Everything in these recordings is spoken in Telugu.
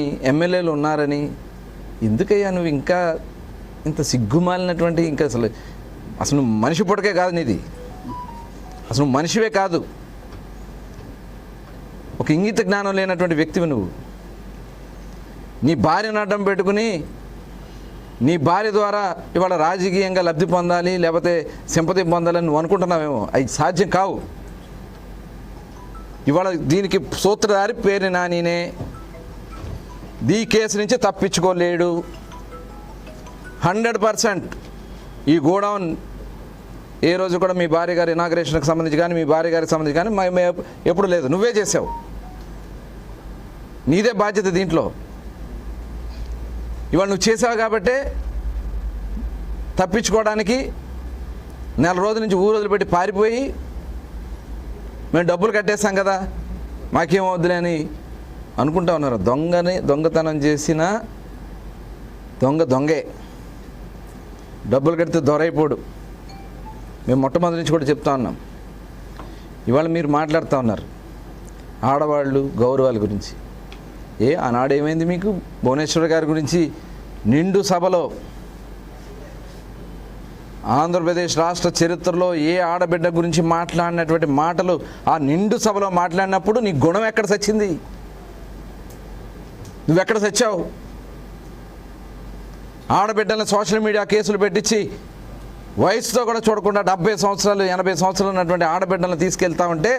ఎమ్మెల్యేలు ఉన్నారని ఎందుకయ్యా నువ్వు ఇంకా ఇంత సిగ్గుమాలినటువంటి ఇంకా అసలు అసలు నువ్వు మనిషి పుట్టకే కాదు నీది. అసలు నువ్వు మనిషివే కాదు. ఒక ఇంగిత జ్ఞానం లేనటువంటి వ్యక్తివి నువ్వు. నీ భార్యను అడ్డం పెట్టుకుని నీ భార్య ద్వారా ఇవాళ రాజకీయంగా లబ్ధి పొందాలి లేకపోతే సింపతి పొందాలని నువ్వు అనుకుంటున్నావేమో. అది సాధ్యం కావు. ఇవాళ దీనికి సూత్రధారి పేరు నానినే ఈ కేసు నుంచి తప్పించుకోలేడు. Hundred percent. ఈ గోడౌన్ ఏ రోజు కూడా మీ భార్య గారి ఇనాగ్రేషన్కి సంబంధించి కానీ మీ భార్య గారికి సంబంధించి కానీ ఎప్పుడు లేదు. నువ్వే చేసావు. నీదే బాధ్యత దీంట్లో. ఇవాళ నువ్వు చేసావు కాబట్టే తప్పించుకోవడానికి నెల రోజుల నుంచి ఊరు వదిలిపెట్టి పారిపోయి మేము డబ్బులు కట్టేస్తాం కదా. మాకేం వద్దులే అని అనుకుంటా ఉన్నారు. దొంగని దొంగతనం చేసిన దొంగ దొంగే. డబ్బులు కడితే దొరైపోడు. మేము మొట్టమొదటి నుంచి కూడా చెప్తా ఉన్నాం. ఇవాళ మీరు మాట్లాడుతూ ఉన్నారు. ఆడవాళ్ళు గౌరవాల గురించి. ఏ ఆనాడు ఏమైంది మీకు? భువనేశ్వర్ గారి గురించి నిండు సభలో ఆంధ్రప్రదేశ్ రాష్ట్ర చరిత్రలో ఏ ఆడబిడ్డ గురించి మాట్లాడినటువంటి మాటలు ఆ నిండు సభలో మాట్లాడినప్పుడు నీ గుణం ఎక్కడ సచ్చింది? నువ్వెక్కడ చచ్చావు ఆడబిడ్డలను సోషల్ మీడియా కేసులు పెట్టించి వయసుతో కూడా చూడకుండా డెబ్బై సంవత్సరాలు ఎనభై సంవత్సరాలు ఉన్నటువంటి ఆడబిడ్డలను తీసుకెళ్తా ఉంటే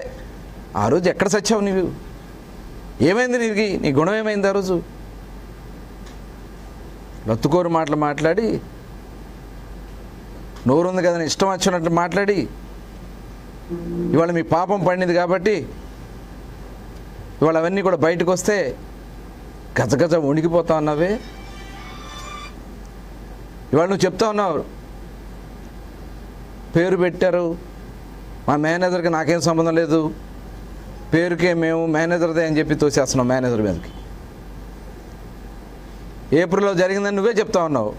ఆ రోజు ఎక్కడ సచ్చావు నీవు? ఏమైంది నీకు? నీ గుణం ఏమైంది ఆ రోజు? లొత్తుకోరు మాటలు మాట్లాడి నోరుంది కదా ఇష్టం వచ్చినట్టు మాట్లాడి. ఇవాళ మీ పాపం పండింది కాబట్టి ఇవాళ అవన్నీ కూడా బయటకు వస్తే గజగజ వణికిపోతా ఉన్నావే ఇవాళ నువ్వు చెప్తా ఉన్నావు. పేరు పెట్టారు. మా మేనేజర్కి నాకేం సంబంధం లేదు. పేరుకే మేము మేనేజర్దే అని చెప్పి తోసేస్తున్నాం మేనేజర్ మీదకి. ఏప్రిల్లో జరిగిందని నువ్వే చెప్తా ఉన్నావు.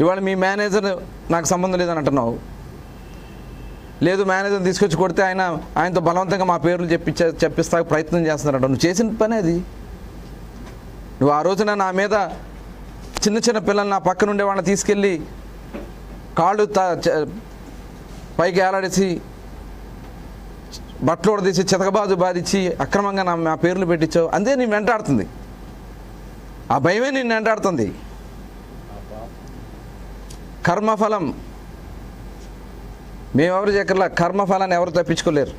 ఇవాళ మీ మేనేజర్ నాకు సంబంధం లేదని అంటున్నావు. లేదు మేనేజర్ తీసుకొచ్చి కొడితే ఆయన ఆయనతో బలవంతంగా మా పేర్లు చెప్పించే చెప్పిస్తా ప్రయత్నం చేస్తున్నారంట నువ్వు చేసిన పని అది. నువ్వు ఆ రోజున నా మీద చిన్న చిన్న పిల్లలు నా పక్కన ఉండే వాళ్ళని తీసుకెళ్ళి కాళ్ళు పైకి ఏలాడేసి బట్టలు తీసి చితకబాజు బాధించి అక్రమంగా నా మా పేర్లు పెట్టించావు. అంతే నేను వెంటాడుతుంది ఆ భయమే నేను వెంటాడుతుంది కర్మఫలం మేమెవరు చెక్కర్లా కర్మఫలాన్ని ఎవరు తప్పించుకోలేరు.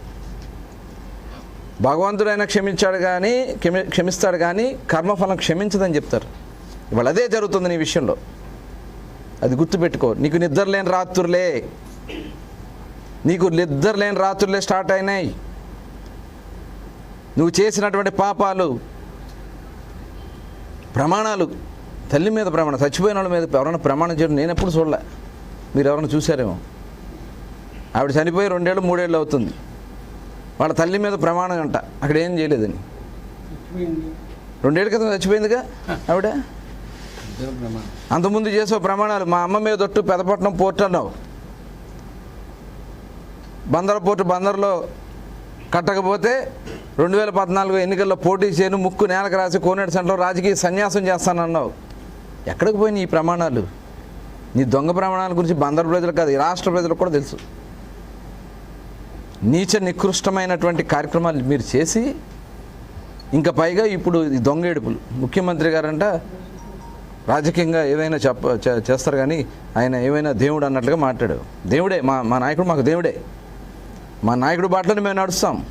భగవంతుడైనా క్షమించాడు కానీ క్షమి క్షమిస్తాడు కానీ కర్మఫలం క్షమించదని చెప్తారు. ఇవాళ అదే జరుగుతుంది నీ విషయంలో. అది గుర్తుపెట్టుకో నీకు నిద్ర లేని రాత్రులే. నీకు నిద్ర లేని రాత్రులే స్టార్ట్ అయినాయి. నువ్వు చేసినటువంటి పాపాలు ప్రమాణాలు తల్లి మీద ప్రమాణం చచ్చిపోయిన వాళ్ళ మీద ఎవరైనా ప్రమాణం చేయడం నేను ఎప్పుడు చూడలే. మీరు ఎవరైనా చూసారేమో? ఆవిడ చనిపోయి రెండేళ్ళు మూడేళ్ళు అవుతుంది. వాళ్ళ తల్లి మీద ప్రమాణం అంట. అక్కడ ఏం చేయలేదని. రెండేళ్ళ క్రితం చచ్చిపోయిందిగా ఆవిడ? అంతకుముందు చేసే ప్రమాణాలు మా అమ్మ మీద ఒట్టు పెదపట్నం పోర్ట్ అన్నావు. బందర్ పోర్టు బందర్లో కట్టకపోతే రెండు వేల పద్నాలుగు ఎన్నికల్లో పోటీ చేయను ముక్కు నేలకు రాసి కోనేటి సెంటర్లో రాజకీయ సన్యాసం చేస్తానన్నావు. ఎక్కడికి పోయినాయి ఈ ప్రమాణాలు? నీ దొంగ ప్రమాణాల గురించి బందర్ ప్రజలకు కాదు ఈ రాష్ట్ర ప్రజలకు కూడా తెలుసు. నీచ నికృష్టమైనటువంటి కార్యక్రమాలు మీరు చేసి ఇంకా పైగా ఇప్పుడు దొంగేడుపులు దొంగ ఏడుపులు. ముఖ్యమంత్రి గారంట రాజకీయంగా ఏదైనా చెప్ప చేస్తారు కానీ ఆయన ఏమైనా దేవుడు అన్నట్లుగా మాట్లాడాడు దేవుడే మా మా నాయకుడు మాకు దేవుడే. మా నాయకుడు బాటలోనే మేము నడుస్తాం.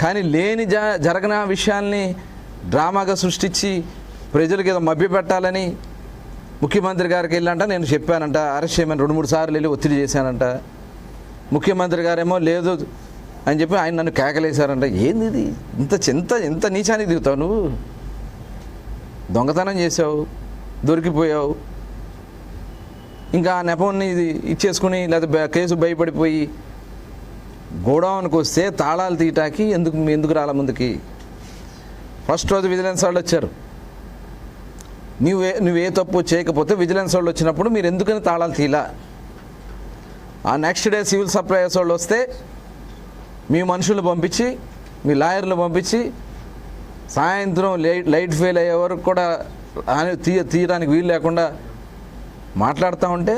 కానీ లేని జ జరగన విషయాల్ని డ్రామాగా సృష్టించి ప్రజలకు ఏదో మభ్యపెట్టాలని ముఖ్యమంత్రి గారికి వెళ్ళంట నేను చెప్పానంట అరెస్ట్ చేయమని రెండు మూడు సార్లు వెళ్ళి ఒత్తిడి చేశానంట. ముఖ్యమంత్రి గారేమో లేదు అని చెప్పి ఆయన నన్ను కేకలేశారంట. ఏంది ఇది? ఇంత చింత ఇంత నీచానికి దిగుతావు నువ్వు? దొంగతనం చేసావు దొరికిపోయావు. ఇంకా ఆ నెపంని ఇది ఇచ్చేసుకుని లేకపోతే బ- కేసు భయపడిపోయి గోడౌన్కి వస్తే తాళాలు తీయటానికి ఎందుకు ఎందుకు రాల ముందుకి? ఫస్ట్ రోజు విజిలెన్స్ వాళ్ళు వచ్చారు. నువ్వే నువ్వే తప్పు చేయకపోతే విజిలెన్స్ వాళ్ళు వచ్చినప్పుడు మీరు ఎందుకని తాళాలు తీలా? ఆ నెక్స్ట్ డే సివిల్ సప్లైస్ వాళ్ళు వస్తే మీ మనుషులు పంపించి మీ లాయర్లు పంపించి సాయంత్రం లైట్ లైట్ ఫెయిల్ అయ్యే వరకు కూడా తీయ తీయడానికి వీలు లేకుండా మాట్లాడుతూ ఉంటే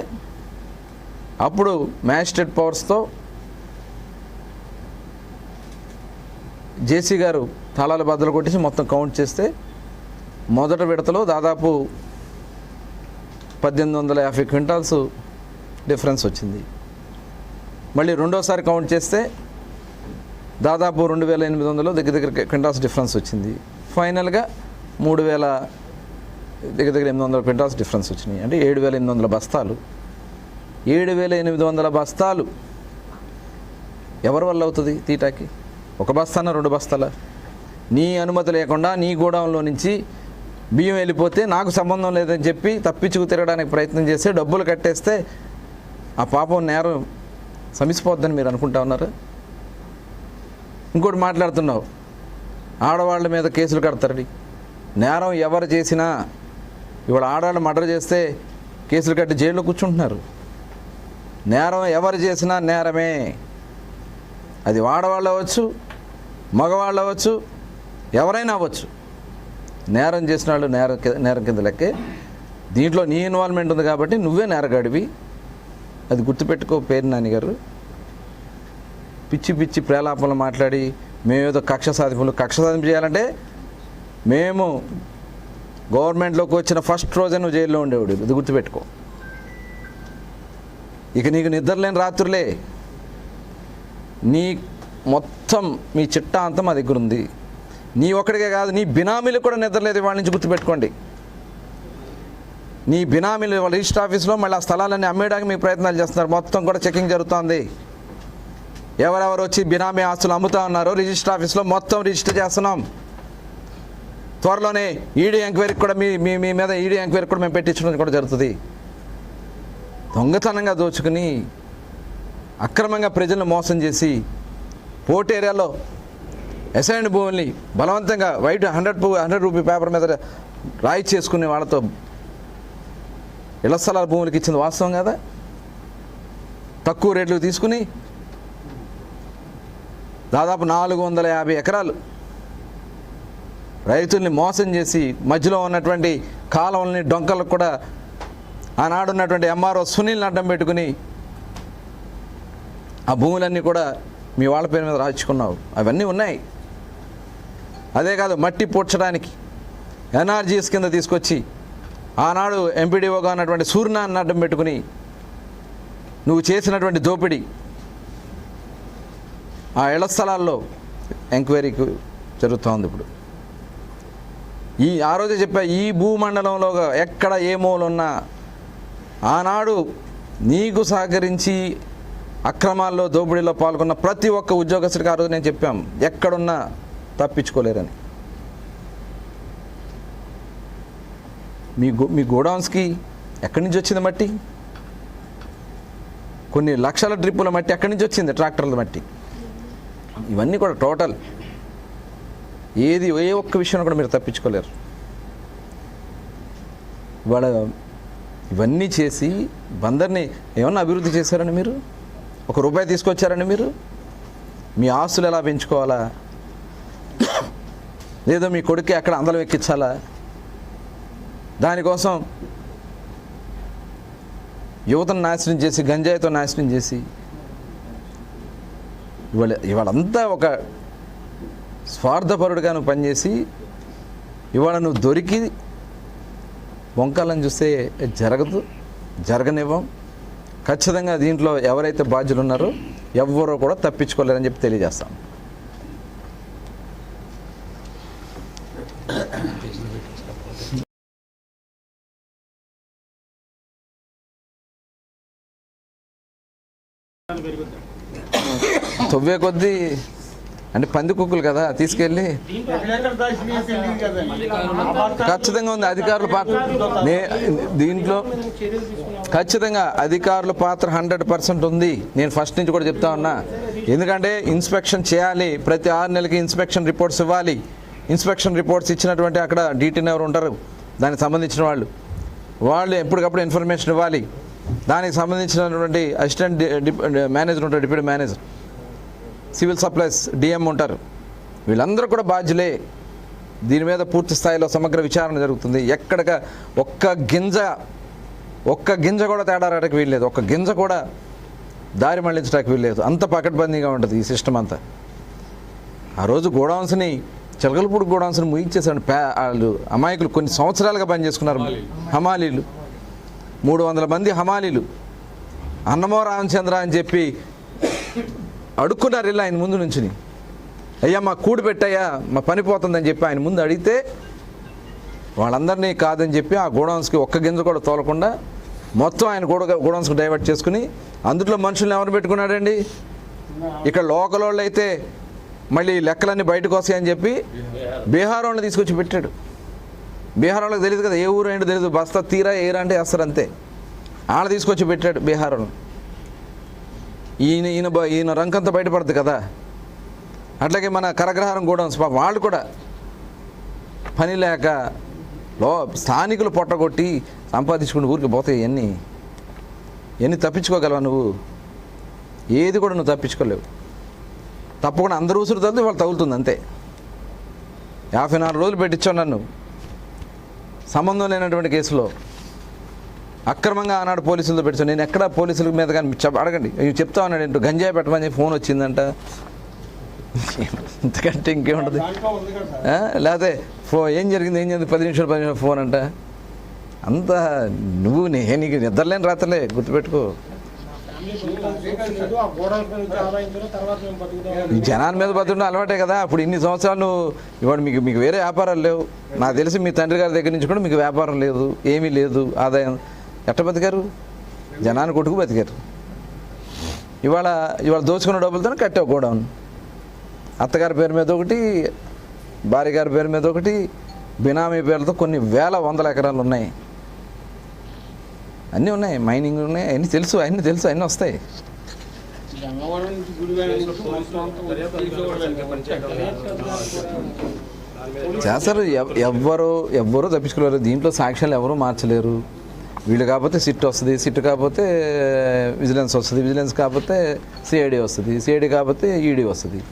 అప్పుడు మ్యాజిస్ట్రేట్ పవర్స్తో జేసీ గారు తాళాలు బద్దలు కొట్టేసి మొత్తం కౌంట్ చేస్తే మొదటి విడతలో దాదాపు పద్దెనిమిది వందల యాభై క్వింటాల్స్ డిఫరెన్స్ వచ్చింది. మళ్ళీ రెండోసారి కౌంట్ చేస్తే దాదాపు రెండు వేల ఎనిమిది వందలు దగ్గర దగ్గర క్వింటాల్స్ డిఫరెన్స్ వచ్చింది. ఫైనల్గా మూడు వేల దగ్గర దగ్గర ఎనిమిది వందల క్వింటాల్స్ డిఫరెన్స్ వచ్చినాయి. అంటే ఏడు వేల ఎనిమిది వందల బస్తాలు. ఏడు వేల ఎనిమిది వందల బస్తాలు. ఎవరి వల్ల అవుతుంది తీటాకి? ఒక బస్తానా? రెండు బస్తాల? నీ అనుమతి లేకుండా నీ గోడౌన్లో నుంచి బియ్యం వెళ్ళిపోతే నాకు సంబంధం లేదని చెప్పి తప్పించుకు తిరగడానికి ప్రయత్నం చేస్తే డబ్బులు కట్టేస్తే ఆ పాపం నేరం సమిసిపోద్దని మీరు అనుకుంటా ఉన్నారు? ఇంకోటి మాట్లాడుతున్నావు. ఆడవాళ్ళ మీద కేసులు కడతారని. నేరం ఎవరు చేసినా ఇవాళ ఆడవాళ్ళు మర్డర్ చేస్తే కేసులు కట్టి జైల్లో కూర్చుంటున్నారు. నేరం ఎవరు చేసినా నేరమే. అది ఆడవాళ్ళు అవ్వచ్చు మగవాళ్ళు అవ్వచ్చు ఎవరైనా అవ్వచ్చు. నేరం చేసిన వాళ్ళు నేరం నేరం కింద లెక్కే. దీంట్లో నీ ఇన్వాల్వ్మెంట్ ఉంది కాబట్టి నువ్వే నేరగాడివి. అది గుర్తుపెట్టుకో పేరు నాన్నగారు పిచ్చి పిచ్చి ప్రేలాపనలు మాట్లాడి మేమేదో కక్ష సాధింపులు కక్ష సాధింపు చేయాలంటే మేము గవర్నమెంట్లోకి వచ్చిన ఫస్ట్ రోజే నువ్వు జైల్లో ఉండేవాడు. ఇది గుర్తుపెట్టుకో. ఇక నీకు నిద్రలేని రాత్రులే. నీ మొత్తం మీ చిట్టా అంతా మా దగ్గర ఉంది నీ ఒక్కడికే కాదు నీ బినామీలు కూడా నిద్రలేదు వాళ్ళ నుంచి గుర్తుపెట్టుకోండి. నీ బినామీలు వాళ్ళ రిజిస్టర్ ఆఫీస్లో మళ్ళీ ఆ స్థలాలన్నీ అమ్మేయడానికి మీ ప్రయత్నాలు చేస్తున్నారు. మొత్తం కూడా చెకింగ్ జరుగుతోంది. ఎవరెవరు వచ్చి బినామీ ఆస్తులు అమ్ముతా ఉన్నారో రిజిస్టర్ ఆఫీస్లో మొత్తం రిజిస్టర్ చేస్తున్నాం. త్వరలోనే ఈడీ ఎంక్వైరీకి కూడా మీ మీ మీ మీద ఈడీ ఎంక్వైరీ కూడా మేము పెట్టించడం కూడా జరుగుతుంది. దొంగతనంగా దోచుకుని అక్రమంగా ప్రజలను మోసం చేసి పోర్ట్ ఏరియాలో అసైన్డ్ భూముల్ని బలవంతంగా white hundred hundred rupee paper మీద రాయి చేసుకునే వాళ్ళతో ఇళ్ళ స్థలాల భూములకి ఇచ్చింది వాస్తవం కదా? తక్కువ రేట్లు తీసుకుని దాదాపు నాలుగు వందల యాభై ఎకరాలు రైతుల్ని మోసం చేసి మధ్యలో ఉన్నటువంటి కాలువల్ని డొంకలకు కూడా ఆనాడు ఉన్నటువంటి ఎంఆర్ఓ సునీల్ని అడ్డం పెట్టుకుని ఆ భూములన్నీ కూడా మీ వాళ్ళ పేరు మీద రాయించుకున్నావు. అవన్నీ ఉన్నాయి. అదే కాదు మట్టి పూడ్చడానికి ఎన్ఆర్జీఎస్ కింద తీసుకొచ్చి ఆనాడు ఎంపీడీఓగా ఉన్నటువంటి సూర్యనాన్ని అడ్డం పెట్టుకుని నువ్వు చేసినటువంటి దోపిడీ ఆ ఇళ్ళ స్థలాల్లో ఎంక్వైరీకి జరుగుతోంది ఇప్పుడు. ఈ ఆ రోజే చెప్పా ఈ భూమండలంలో ఎక్కడ ఏ మూలున్నా ఆనాడు నీకు సహకరించి అక్రమాల్లో దోపిడీలో పాల్గొన్న ప్రతి ఒక్క ఉద్యోగస్తుడికి ఆ రోజు నేను చెప్పాం ఎక్కడున్నా తప్పించుకోలేరని. మీ గో మీ గోడౌన్స్కి ఎక్కడి నుంచి వచ్చింది మట్టి? కొన్ని లక్షల డ్రిప్పుల మట్టి ఎక్కడి నుంచి వచ్చింది ట్రాక్టర్ల మట్టి? ఇవన్నీ కూడా టోటల్. ఏది ఏ ఒక్క విషయం కూడా మీరు తప్పించుకోలేరు. ఇవాళ ఇవన్నీ చేసి బందర్ని ఏమన్నా అభివృద్ధి చేశారండి మీరు? ఒక రూపాయి తీసుకొచ్చారండి మీరు? మీ ఆస్తులు ఎలా పెంచుకోవాలా? లేదో మీ కొడుకు ఎక్కడ అందలం ఎక్కించాలా? దానికోసం యువతను నాశనం చేసి గంజాయితో నాశనం చేసి ఇవాళ ఇవాళంతా ఒక స్వార్థపరుడుగా నువ్వు పనిచేసి ఇవాళ నువ్వు దొరికి వంకాలను చూస్తే జరగదు జరగనివ్వం. ఖచ్చితంగా దీంట్లో ఎవరైతే బాధ్యులు ఉన్నారో ఎవ్వరూ కూడా తప్పించుకోలేరని చెప్పి తెలియజేస్తాం. తవ్వే కొద్దీ అంటే పంది కుక్కలు కదా తీసుకెళ్ళి ఖచ్చితంగా ఉంది అధికారుల పాత్ర. నే దీంట్లో ఖచ్చితంగా అధికారుల పాత్ర హండ్రెడ్ పర్సెంట్ ఉంది. నేను ఫస్ట్ నుంచి కూడా చెప్తా ఉన్నా. ఎందుకంటే ఇన్స్పెక్షన్ చేయాలి ప్రతి ఆరు నెలలకి ఇన్స్పెక్షన్ రిపోర్ట్స్ ఇవ్వాలి. ఇన్స్పెక్షన్ రిపోర్ట్స్ ఇచ్చినటువంటి అక్కడ డీటీని ఎవరు ఉంటారు? దానికి సంబంధించిన వాళ్ళు. వాళ్ళు ఎప్పటికప్పుడు ఇన్ఫర్మేషన్ ఇవ్వాలి. దానికి సంబంధించినటువంటి అసిస్టెంట్ మేనేజర్ ఉంటారు deputy manager civil supplies DM ఉంటారు. వీళ్ళందరూ కూడా బాధ్యులే. దీని మీద పూర్తి స్థాయిలో సమగ్ర విచారణ జరుగుతుంది. ఎక్కడిక ఒక్క గింజ ఒక్క గింజ కూడా తేడా రావడానికి వీల్లేదు ఒక్క గింజ కూడా దారి మళ్ళించడానికి వీల్లేదు అంత పకడ్బందీగా ఉంటుంది ఈ సిస్టమ్ అంతా. ఆ రోజు గోడౌన్స్ని చిలకలపూడి గోడౌన్స్ని ముగించేసాడు పే వాళ్ళు అమాయకులు కొన్ని సంవత్సరాలుగా పనిచేసుకున్నారు. హమాలీలు. మూడు వందల మంది హమాలీలు. అన్నమో రామచంద్ర అని చెప్పి అడుక్కున్నారు ఇలా ఆయన ముందు నుంచుని. అయ్యా మా కూడు పెట్టయ్యా మా పని పోతుందని చెప్పి ఆయన ముందు అడిగితే వాళ్ళందరినీ కాదని చెప్పి ఆ గోడౌన్స్కి ఒక్క గింజ కూడా తోలకుండా మొత్తం ఆయన గోడ గోడౌన్స్కి డైవర్ట్ చేసుకుని అందులో మనుషుల్ని ఎవరు పెట్టుకున్నాడండి? ఇక్కడ లోకల్ వాళ్ళు అయితే మళ్ళీ లెక్కలన్నీ బయటకు వస్తాయని చెప్పి బీహార్ వాళ్ళని తీసుకొచ్చి పెట్టాడు. బీహార్ వాళ్ళకి తెలియదు కదా ఏ ఊరు ఏంటో తెలియదు బస్తా తీరా ఏరా అంటే వేస్తారు అంతే. ఆడ తీసుకొచ్చి పెట్టాడు బీహార్ ఈయన ఈయన ఈయన రంకంతా బయటపడుతుంది కదా. అట్లాగే మన కరగ్రహారం కూడా వాళ్ళు కూడా పని లేక లో స్థానికులు పొట్టగొట్టి సంపాదించుకుని ఊరికి పోతాయి ఇవన్నీ ఎన్ని తప్పించుకోగలవా నువ్వు? ఏది కూడా నువ్వు తప్పించుకోలేవు. తప్పకుండా అందరూ ఉసురు తగ్గుతుంది వాళ్ళు తగులుతుంది అంతే. యాభై నాలుగు రోజులు పెట్టించావు నన్ను. సంబంధం లేనటువంటి కేసులో అక్రమంగా ఆనాడు పోలీసులతో పెట్టాను నేను ఎక్కడ పోలీసుల మీద కానీ చెప్ అడగండి. అయ్యో చెప్తా ఉన్నాడు ఏంటో. గంజాయి పెట్టమని చెప్పి ఫోన్ వచ్చిందంట. ఇంతకంటే ఇంకేముంటుంది? లేకపోతే ఫో ఏం జరిగింది? ఏం జరిగింది? పది నిమిషాలు పది నిమిషాలు ఫోన్ అంట. అంత నువ్వు నేను నీకు నిద్రలేని రాత్రలే గుర్తుపెట్టుకో. మీద ఈ జనాల మీద బతుండే అలవాటే కదా. అప్పుడు ఇన్ని సంవత్సరాలు నువ్వు ఇవాడు మీకు మీకు వేరే వ్యాపారాలు లేవు. నాకు తెలిసి మీ తండ్రి గారి దగ్గర నుంచి కూడా మీకు వ్యాపారం లేదు ఏమీ లేదు ఆదాయం. ఎట్ట బతికారు? జనాన్ని కొట్టుకు బతికారు. ఇవాళ ఇవాళ దోచుకున్న డబ్బులతో కట్టావు గోడౌన్. అత్తగారి పేరు మీద ఒకటి భార్య గారి పేరు మీద ఒకటి బినామీ పేర్లతో కొన్ని వేల వందల ఎకరాలు ఉన్నాయి. అన్నీ ఉన్నాయి. మైనింగ్ ఉన్నాయి. అన్నీ తెలుసు. అన్నీ తెలుసు. అన్నీ వస్తాయి. గంగవరం నుంచి చేస్తారు. ఎవ్- ఎవ్వరు ఎవ్వరూ తప్పించుకోలేరు. దీంట్లో సాక్ష్యాలు ఎవరూ మార్చలేరు. వీళ్ళు కాకపోతే సిట్ వస్తుంది. సిట్ కాకపోతే విజిలెన్స్ వస్తుంది. విజిలెన్స్ కాకపోతే సిఐడి వస్తుంది. సిఐడి కాకపోతే ఈడీ వస్తుంది.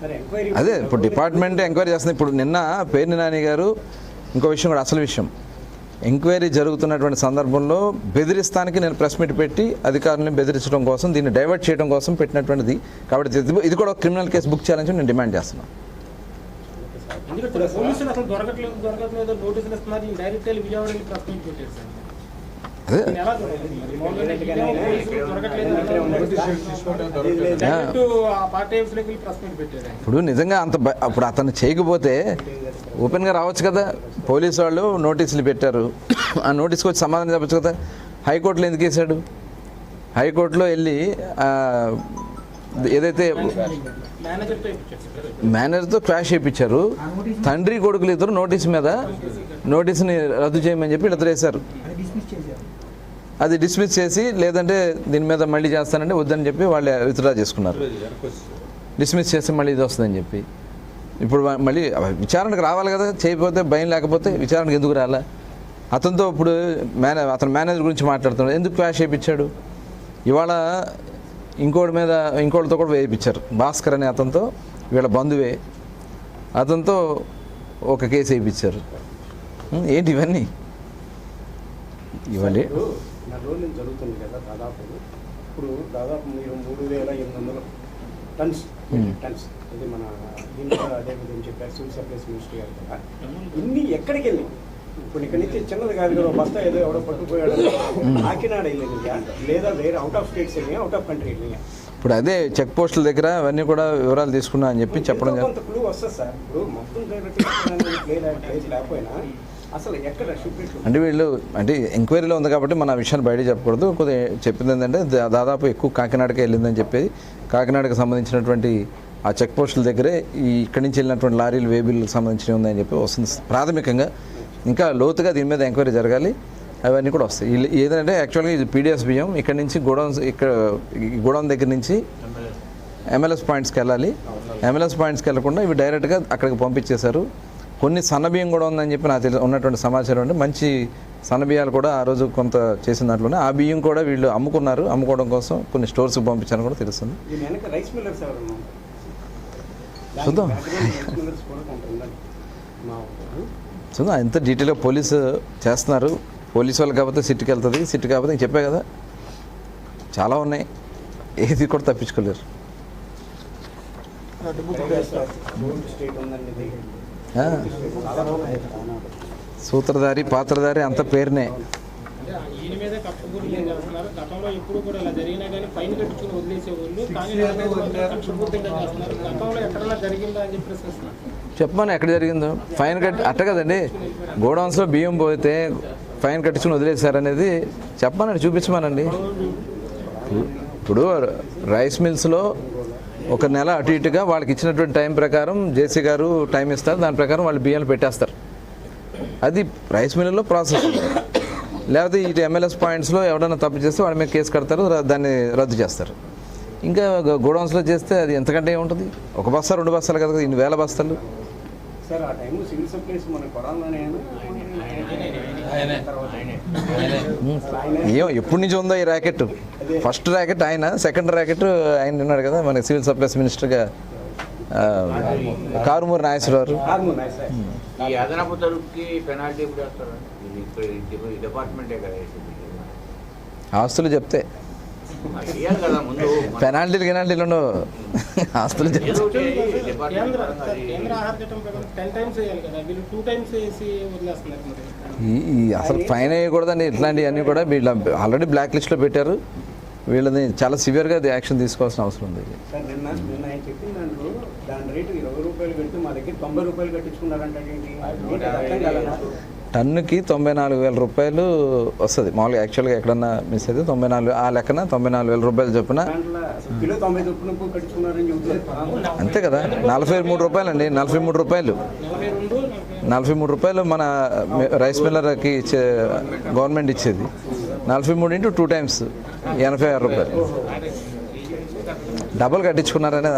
సరే ఎంక్వైరీ అదే ఇప్పుడు డిపార్ట్మెంట్ ఎంక్వైరీ చేస్తుంది. ఇప్పుడు నిన్న పేర్ని నాని గారు ఇంకో విషయం కూడా అసలు విషయం. ఎంక్వైరీ జరుగుతున్నటువంటి సందర్భంలో బెదిరిస్తానికి నేను ప్రెస్ మీట్ పెట్టి అధికారులను బెదిరించడం కోసం దీన్ని డైవర్ట్ చేయడం కోసం పెట్టినటువంటిది. కాబట్టి ఇది- కూడా క్రిమినల్ కేసు బుక్ చేయాలని నేను డిమాండ్ చేస్తున్నాను. ఇప్పుడు నిజంగా అంత అప్పుడు అతను చేయకపోతే ఓపెన్గా రావచ్చు కదా. పోలీసు వాళ్ళు నోటీసులు పెట్టారు. ఆ నోటీస్కి వచ్చి సమాధానం చెప్పచ్చు కదా. హైకోర్టులో ఎందుకు వేసాడు హైకోర్టులో వెళ్ళి ఏదైతే మేనేజర్తో మేనేజర్తో క్రాష్ చేయించారు. తండ్రి కొడుకులు ఇద్దరు నోటీస్ మీద నోటీస్ని రద్దు చేయమని చెప్పి ఇద్దరు వేశారు. అది డిస్మిస్ చేసి లేదంటే దీని మీద మళ్ళీ చేస్తానంటే వద్దని చెప్పి వాళ్ళు విత్డ్రా చేసుకున్నారు. డిస్మిస్ చేస్తే మళ్ళీ ఇది వస్తుందని చెప్పి. ఇప్పుడు మళ్ళీ విచారణకు రావాలి కదా చేయకపోతే భయం లేకపోతే విచారణకు ఎందుకు రాలా? అతనితో ఇప్పుడు మేనే అతను మేనేజర్ గురించి మాట్లాడుతున్నాడు. ఎందుకు క్వాష్ చేయించాడు? ఇవాళ ఇంకోటి మీద ఇంకోటితో కూడా వేయించారు. భాస్కర్ అనే అతనితో వీళ్ళ బంధువే. అతనితో ఒక కేసు వేయించారు. ఏంటి ఇవన్నీ? ఇవ్వండి జరుగుతుంది కదా దాదాపు ఇప్పుడు దాదాపు మీరు మూడు వేల ఎనిమిది వందల టన్స్ Hmm. టన్స్ అది మన దీంట్లో అదే విధంగా చెప్పారు సివిల్ సప్లైస్ మినిస్టర్ గారు కదా ఇన్ని ఎక్కడికి వెళ్ళి? ఇప్పుడు ఇక్కడ నుంచి చిన్నది కాదు కదా బస్తా ఏదో ఎవడో పట్టుకుపోయాడు. కాకినాడ వెళ్ళినాయా లేదా వేరే అవుట్ ఆఫ్ స్టేట్స్ వెళ్ళినాయా అవుట్ ఆఫ్ కంట్రీ వెళ్ళినాయా ఇప్పుడు అదే చెక్ పోస్టుల దగ్గర అవన్నీ కూడా వివరాలు తీసుకున్నా అని చెప్పి చెప్పడం కొంత క్లూ వస్తుంది సార్. ఇప్పుడు మొత్తం లేకపోయినా అంటే వీళ్ళు అంటే ఎంక్వైరీలో ఉంది కాబట్టి మన ఆ విషయాన్ని బయట చెప్పకూడదు. కొద్దిగా చెప్పింది ఏంటంటే దా- దాదాపు ఎక్కువ కాకినాడకే వెళ్ళిందని చెప్పి కాకినాడకు సంబంధించినటువంటి ఆ చెక్ పోస్టుల దగ్గరే ఈ ఇక్కడి నుంచి వెళ్ళినటువంటి లారీలు వేబిల్కి సంబంధించినవి ఉందని చెప్పి వస్తుంది ప్రాథమికంగా. ఇంకా లోతుగా దీని మీద ఎంక్వైరీ జరగాలి. అవన్నీ కూడా వస్తాయి. వీళ్ళు ఏదంటే యాక్చువల్గా ఇది పీడిఎస్ బియ్యం. ఇక్కడ నుంచి గోడౌన్స్ ఇక్కడ గోడౌన్ దగ్గర నుంచి ఎంఎల్ఎస్ పాయింట్స్కి వెళ్ళాలి. ఎంఎల్ఎస్ పాయింట్స్కి వెళ్ళకుండా ఇవి డైరెక్ట్గా అక్కడికి పంపించేశారు. కొన్ని సన్నబియ్యం కూడా ఉందని చెప్పి నాకు తెలి- ఉన్నటువంటి సమాచారం అంటే మంచి సన్నబియ్యాలు కూడా ఆ రోజు కొంత చేసిన దాంట్లోనే. ఆ బియ్యం కూడా వీళ్ళు అమ్ముకున్నారు. అమ్ముకోవడం కోసం కొన్ని స్టోర్స్కి పంపించారని కూడా తెలుస్తుంది. చూద్దాం. చూద్దాం. ఎంత డీటెయిల్గా పోలీసు చేస్తున్నారు. పోలీసు వాళ్ళు కాకపోతే సిట్కి వెళ్తుంది సిట్ కాకపోతే చెప్పే కదా. చాలా ఉన్నాయి. ఏది కూడా తప్పించుకోలేరు. సూత్రధారి పాత్రధారి అంత పేరునే. చెప్పమని ఎక్కడ జరిగిందో. ఫైన్ కట్టి అట్ట కదండి. గోడౌన్స్లో బియ్యం పోతే ఫైన్ కట్టించుకుని వదిలేశారనేది చెప్పమనండి చూపించమనండి. ఇప్పుడు రైస్ మిల్స్లో ఒక నెల అటు ఇటుగా వాళ్ళకి ఇచ్చినటువంటి టైం ప్రకారం జేసీ గారు టైం ఇస్తారు. దాని ప్రకారం వాళ్ళు బియ్యాలు పెట్టేస్తారు. అది రైస్ మిల్లులో ప్రాసెస్. లేకపోతే ఇటు ఎంఎల్ఎస్ పాయింట్స్లో ఎవడైనా తప్పు చేస్తే వాళ్ళ మీద కేసు కడతారు దాన్ని రద్దు చేస్తారు. ఇంకా గోడౌన్స్లో చేస్తే అది ఎంతకంటే ఏముంటుంది? ఒక బస్తా రెండు బస్తాలు కదా ఇన్ని వేల బస్తాలు. సార్ ఆ టైంలో సివిల్ సప్లైస్ మన కొడాలని ఏం ఎప్పటి నుంచి ఉందో ఈ ర్యాకెట్ ఫస్ట్ ర్యాకెట్ ఆయన సెకండ్ ర్యాకెట్ ఆయన ఉన్నాడు కదా మన సివిల్ సప్లైస్ మినిస్టర్గా కారుమూరి నాగేశ్వరరావు ఈ అదనపు పెనాల్టీ కదా వేసింది. ఆస్తులు చెప్తే. పెనాల్టీలు గినాల్టీలు ఉండవు. ఆస్తులు అసలు ఫైన్ వేయకూడదని ఇట్లాంటివన్నీ కూడా వీళ్ళ ఆల్రెడీ బ్లాక్ లిస్ట్లో పెట్టారు. వీళ్ళని చాలా సివియర్గా యాక్షన్ తీసుకోవాల్సిన అవసరం ఉంది. టన్నుకి తొంభై నాలుగు వేల రూపాయలు వస్తుంది. మామూలుగా యాక్చువల్గా ఎక్కడన్నా మిస్ అయితే తొంభై నాలుగు ఆ లెక్కన తొంభై నాలుగు వేల రూపాయలు చొప్పున అంతే కదా. నలభై మూడు రూపాయలు అండి నలభై మూడు రూపాయలు. నలభై మూడు రూపాయలు మన రైస్ మిల్లర్కి ఇచ్చే గవర్నమెంట్ ఇచ్చేది. నలభై మూడు ఇంటూ టూ టైమ్స్ ఎనభై ఆరు రూపాయలు. డబుల్ కట్టించుకున్నారనే